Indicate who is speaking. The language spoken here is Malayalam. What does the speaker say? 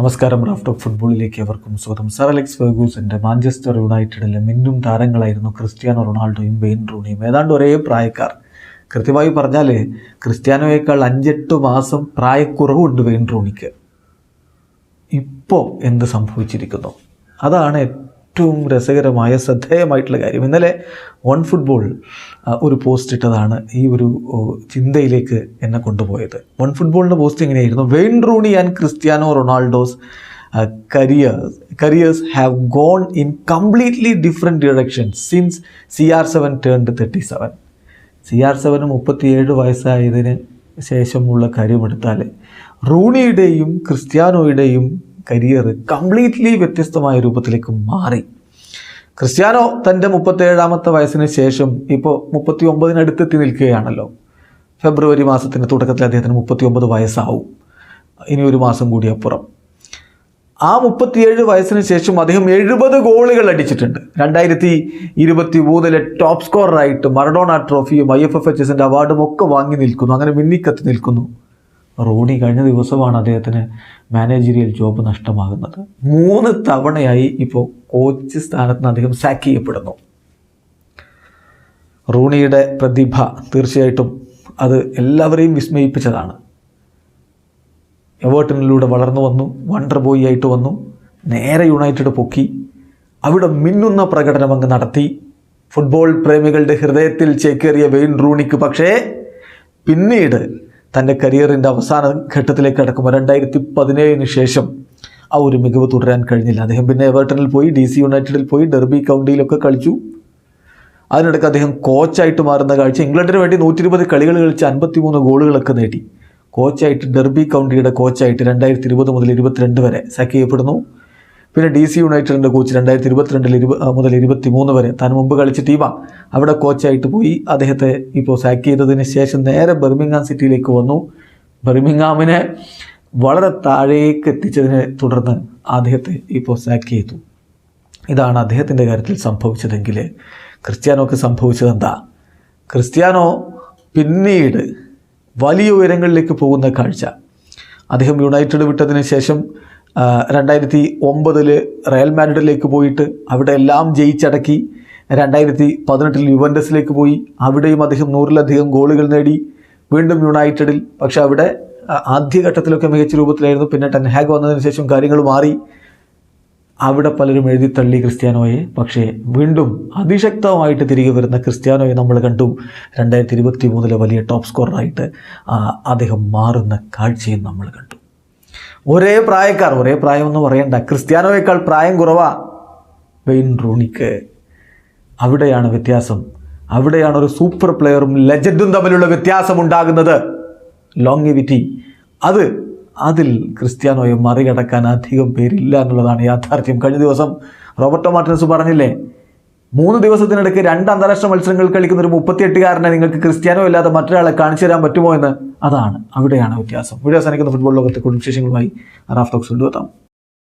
Speaker 1: നമസ്കാരം റാഫ്റ്റ് ഓഫ് ഫുട്ബോളിലേക്ക് അവർക്കും സ്വാഗതം. സർ അലക്സ് ഫെർഗൂസിന്റെ മാഞ്ചസ്റ്റർ യുണൈറ്റഡിലെ മിന്നും താരങ്ങളായിരുന്നു ക്രിസ്ത്യാനോ റൊണാൾഡോയും വെയിൻ റൂണിയും. ഏതാണ്ട് ഒരേ പ്രായക്കാർ. കൃത്യമായി പറഞ്ഞാൽ ക്രിസ്ത്യാനോയേക്കാൾ അഞ്ചെട്ട് മാസം പ്രായക്കുറവുണ്ട് വെയിൻ റൂണിക്ക്. ഇപ്പോൾ എന്ത് സംഭവിച്ചിരിക്കുന്നു? അതാണ് ഏറ്റവും രസകരമായ ശ്രദ്ധേയമായിട്ടുള്ള കാര്യം. ഇന്നലെ വൺ ഫുട്ബോൾ ഒരു പോസ്റ്റ് ഇട്ടതാണ് ഈ ഒരു ചിന്തയിലേക്ക് എന്നെ കൊണ്ടുപോയത്. വൺ ഫുട്ബോളിന്റെ പോസ്റ്റ് എങ്ങനെയായിരുന്നു? Wayne Rooney and Cristiano Ronaldo's careers careers have gone in completely different direction since C R seven turned thirty seven C R seven മുപ്പത്തിയേഴ് വയസ്സായതിന് ശേഷമുള്ള കാര്യമെടുത്താൽ റൂണിയുടെയും ക്രിസ്ത്യാനോയുടെയും കരിയർ കംപ്ലീറ്റ്ലി വ്യത്യസ്തമായ രൂപത്തിലേക്ക് മാറി. ക്രിസ്ത്യാനോ തന്റെ മുപ്പത്തേഴാമത്തെ വയസ്സിന് ശേഷം ഇപ്പോൾ മുപ്പത്തി ഒമ്പതിനടുത്തെത്തി നിൽക്കുകയാണല്ലോ. ഫെബ്രുവരി മാസത്തിന്റെ തുടക്കത്തിൽ അദ്ദേഹത്തിന് മുപ്പത്തി ഒമ്പത് വയസ്സാവും. ഇനി ഒരു മാസം കൂടി അപ്പുറം. ആ മുപ്പത്തിയേഴ് വയസ്സിന് ശേഷം അദ്ദേഹം എഴുപത് ഗോളുകൾ അടിച്ചിട്ടുണ്ട്. രണ്ടായിരത്തി ഇരുപത്തി മൂന്നിലെ ടോപ്പ് സ്കോററായിട്ട് മറഡോണ ട്രോഫിയും ഐ എഫ് എഫ് എച്ച് എസിന്റെ അവാർഡും ഒക്കെ വാങ്ങി നിൽക്കുന്നു. അങ്ങനെ മിന്നിക്കത്തി നിൽക്കുന്നു. റോണി കഴിഞ്ഞ ദിവസമാണ് അദ്ദേഹത്തിന് മാനേജീരിയൽ ജോബ് നഷ്ടമാകുന്നത്. മൂന്ന് തവണയായി ഇപ്പോൾ കോച്ച് സ്ഥാനത്ത് നിന്ന് അദ്ദേഹം സാക്ക് ചെയ്യപ്പെടുന്നു. റൂണിയുടെ പ്രതിഭ തീർച്ചയായിട്ടും അത് എല്ലാവരെയും വിസ്മയിപ്പിച്ചതാണ്. എവേർട്ടണിലൂടെ വളർന്നു വന്നു വണ്ടർ ബോയ് ആയിട്ട് വന്നു നേരെ യുണൈറ്റഡ് പൊക്കി അവിടെ മിന്നുന്ന പ്രകടനം അങ്ങ് നടത്തി. ഫുട്ബോൾ പ്രേമികളുടെ ഹൃദയത്തിൽ ചേക്കേറിയ വെയിൻ റൂണിക്ക് പക്ഷേ പിന്നീട് തന്റെ കരിയറിന്റെ അവസാന ഘട്ടത്തിലേക്ക് കടക്കുമ്പോൾ രണ്ടായിരത്തി പതിനേഴിന് ശേഷം ആ ഒരു മികവ് തുടരാൻ കഴിഞ്ഞില്ല. അദ്ദേഹം പിന്നെ എവേർട്ടനിൽ പോയി ഡി സി യുണൈറ്റഡിൽ പോയി ഡെർബി കൗണ്ടിയിലൊക്കെ കളിച്ചു. അതിനിടയ്ക്ക് അദ്ദേഹം കോച്ചായിട്ട് മാറുന്ന കാഴ്ച ഇംഗ്ലണ്ടിന് വേണ്ടി നൂറ്റി ഇരുപത് കളികൾ കളിച്ച് അൻപത്തി മൂന്ന് ഗോളുകളൊക്കെ നേടി. കോച്ചായിട്ട് ഡെർബി കൗണ്ടിയുടെ കോച്ചായിട്ട് രണ്ടായിരത്തി ഇരുപത് മുതൽ ഇരുപത്തിരണ്ട് വരെ സാക്ക് ചെയ്യപ്പെടുന്നു. പിന്നെ ഡി സി യുണൈറ്റഡിന്റെ കോച്ച് രണ്ടായിരത്തി ഇരുപത്തിരണ്ടിൽ ഇരുപ മുതൽ ഇരുപത്തി മൂന്ന് വരെ താൻ മുമ്പ് കളിച്ച ടീമാണ് അവിടെ കോച്ചായിട്ട് പോയി. അദ്ദേഹത്തെ ഇപ്പോൾ സാക്ക് ചെയ്തതിന് ശേഷം നേരെ ബെർമിംഗാം സിറ്റിയിലേക്ക് വന്നു. ബെർമിംഗാമിനെ വളരെ താഴേക്ക് എത്തിച്ചതിനെ തുടർന്ന് അദ്ദേഹത്തെ ഇപ്പോൾ സാക്ക് ചെയ്തു. ഇതാണ് അദ്ദേഹത്തിന്റെ കാര്യത്തിൽ സംഭവിച്ചതെങ്കിൽ ക്രിസ്ത്യാനോക്ക് സംഭവിച്ചത് എന്താ ക്രിസ്ത്യാനോ പിന്നീട് വലിയ ഉയരങ്ങളിലേക്ക് പോകുന്ന കാഴ്ച. അദ്ദേഹം യുണൈറ്റഡ് വിട്ടതിന് ശേഷം രണ്ടായിരത്തി ഒമ്പതിൽ റയൽ മാഡ്രിഡിലേക്ക് പോയിട്ട് അവിടെ എല്ലാം ജയിച്ചടക്കി രണ്ടായിരത്തി പതിനെട്ടിൽ യുവൻഡസിലേക്ക് പോയി. അവിടെയും അദ്ദേഹം നൂറിലധികം ഗോളുകൾ നേടി. വീണ്ടും യുണൈറ്റഡിൽ. പക്ഷേ അവിടെ ആദ്യഘട്ടത്തിലൊക്കെ മികച്ച രൂപത്തിലായിരുന്നു. പിന്നെ ടെൻഹാഗ് വന്നതിന് ശേഷം കാര്യങ്ങൾ മാറി. അവിടെ പലരും എഴുതി തള്ളി ക്രിസ്ത്യാനോയെ. പക്ഷേ വീണ്ടും അതിശക്തമായിട്ട് തിരികെ വരുന്ന ക്രിസ്ത്യാനോയെ നമ്മൾ കണ്ടു. രണ്ടായിരത്തി ഇരുപത്തി മൂന്നിലെ വലിയ ടോപ്പ് സ്കോററായിട്ട് അദ്ദേഹം മാറുന്ന കാഴ്ചയും നമ്മൾ കണ്ടു. ഒരേ പ്രായക്കാർ ഒരേ പ്രായമെന്ന് പറയണ്ട. ക്രിസ്ത്യാനോയേക്കാൾ പ്രായം കുറവാ. വെയിൻ റൂണിക്ക്. അവിടെയാണ് വ്യത്യാസം. അവിടെയാണ് ഒരു സൂപ്പർ പ്ലെയറും ലെജൻഡും തമ്മിലുള്ള വ്യത്യാസം ഉണ്ടാകുന്നത്. ലോങ്ങിവിറ്റി അത് അതിൽ ക്രിസ്ത്യാനോയെ മറികടക്കാൻ അധികം പേരില്ല എന്നുള്ളതാണ് യാഥാർത്ഥ്യം. കഴിഞ്ഞ ദിവസം റോബർട്ടോ മാർട്ടിനസ് പറഞ്ഞില്ലേ മൂന്ന് ദിവസത്തിനിടയ്ക്ക് രണ്ട് അന്താരാഷ്ട്ര മത്സരങ്ങൾ കളിക്കുന്ന ഒരു മുപ്പത്തിയെട്ടുകാരനെ നിങ്ങൾക്ക് ക്രിസ്ത്യാനോ ഇല്ലാതെ മറ്റൊരാളെ കാണിച്ചു തരാൻ പറ്റുമോ എന്ന്? അതാണ് അവിടെയാണ് വ്യത്യാസം. വീഡിയോ അവസാനിക്കുന്ന. ഫുട്ബോൾ ലോകത്തെ കുടുംബ വിശേഷങ്ങളുമായി ടോക്സ് കൊണ്ടുവെത്താം